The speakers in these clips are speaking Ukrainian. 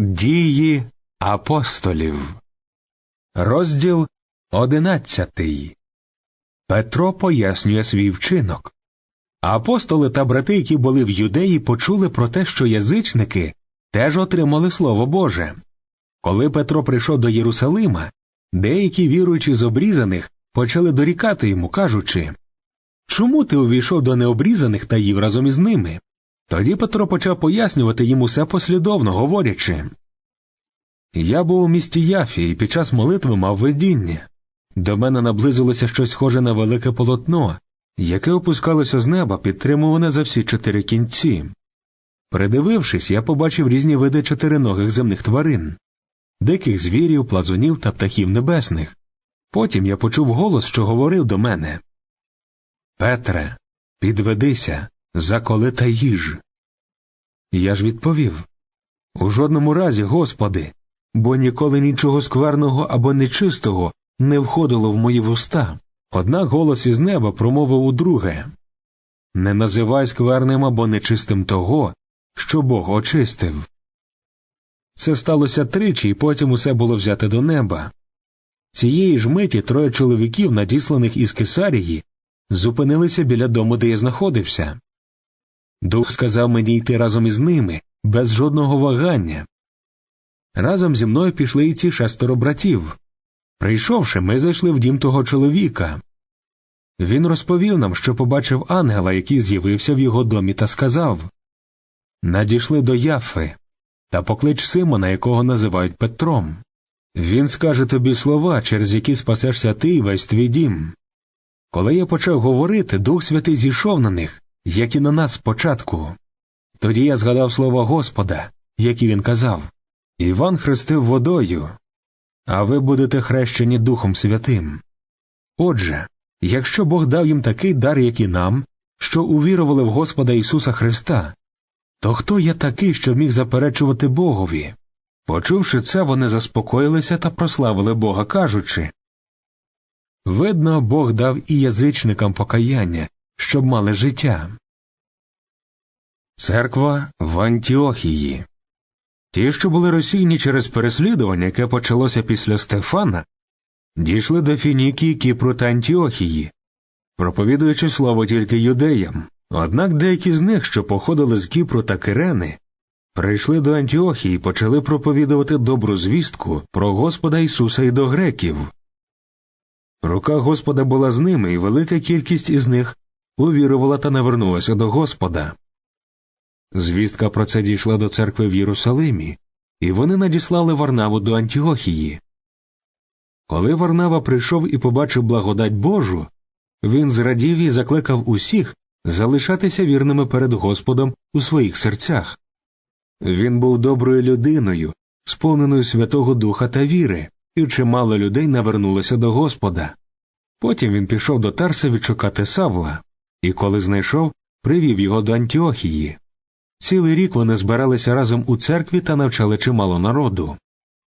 Дії апостолів. Розділ одинадцятий. Петро пояснює свій вчинок. Апостоли та брати, які були в юдеї, почули про те, що язичники теж отримали Слово Боже. Коли Петро прийшов до Єрусалима, деякі віруючі з обрізаних почали дорікати йому, кажучи Чому ти увійшов до необрізаних та їв разом із ними? Тоді Петро почав пояснювати їм усе послідовно, говорячи Я був у місті Яфі і під час молитви мав видіння. До мене наблизилося щось схоже на велике полотно, яке опускалося з неба, підтримуване за всі чотири кінці. Придивившись, я побачив різні види чотириногих земних тварин диких звірів, плазунів та птахів небесних. Потім я почув голос, що говорив до мене Петре, підведися, заколи та їж. Я ж відповів У жодному разі, Господи, бо ніколи нічого скверного або нечистого не входило в мої вуста. Однак голос із неба промовив удруге Не називай скверним або нечистим того, що Бог очистив. Це сталося тричі, і потім усе було взяте до неба. Цієї ж миті троє чоловіків, надісланих із Кесарії, зупинилися біля дому, де я знаходився. Дух сказав мені йти разом із ними, без жодного вагання. Разом зі мною пішли і ці шестеро братів. Прийшовши, ми зайшли в дім того чоловіка. Він розповів нам, що побачив ангела, який з'явився в його домі, та сказав Надійшли до Яфи, та поклич Симона, якого називають Петром. Він скаже тобі слова, через які спасешся ти і весь твій дім. Коли я почав говорити, Дух Святий зійшов на них, як і на нас спочатку. Тоді я згадав слова Господа, які він казав Іван хрестив водою, а ви будете хрещені Духом Святим. Отже, якщо Бог дав їм такий дар, як і нам, що увірували в Господа Ісуса Христа, то хто я такий, що міг заперечувати Богові? Почувши це, вони заспокоїлися та прославили Бога, кажучи Видно, Бог дав і язичникам покаяння, щоб мали життя. Церква в Антіохії. Ті, що були розсійні через переслідування, яке почалося після Стефана, дійшли до Фінікії, Кіпру та Антіохії, проповідуючи слово тільки юдеям. Однак деякі з них, що походили з Кіпру та Кирени, прийшли до Антіохії і почали проповідувати добру звістку про Господа Ісуса і до греків. Рука Господа була з ними, і велика кількість із них увірувала та навернулася до Господа. Звістка про це дійшла до церкви в Єрусалимі, і вони надіслали Варнаву до Антіохії. Коли Варнава прийшов і побачив благодать Божу, він зрадів і закликав усіх залишатися вірними перед Господом у своїх серцях. Він був доброю людиною, сповненою Святого Духа та віри, і чимало людей навернулося до Господа. Потім він пішов до Тарса відшукати Савла, і коли знайшов, привів його до Антіохії. Цілий рік вони збиралися разом у церкві та навчали чимало народу.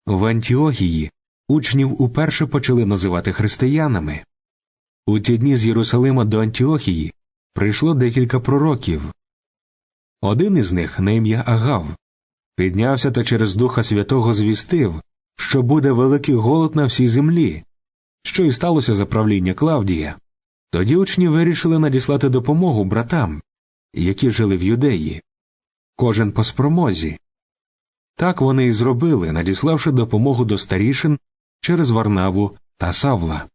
В Антіохії учнів уперше почали називати християнами. У ті дні з Єрусалима до Антіохії прийшло декілька пророків. Один із них, на ім'я Агав, піднявся та через Духа Святого звістив, що буде великий голод на всій землі, що і сталося за правління Клавдія. Тоді учні вирішили надіслати допомогу братам, які жили в юдеї, кожен по спромозі. Так вони і зробили, надіславши допомогу до старішин через Варнаву та Савла.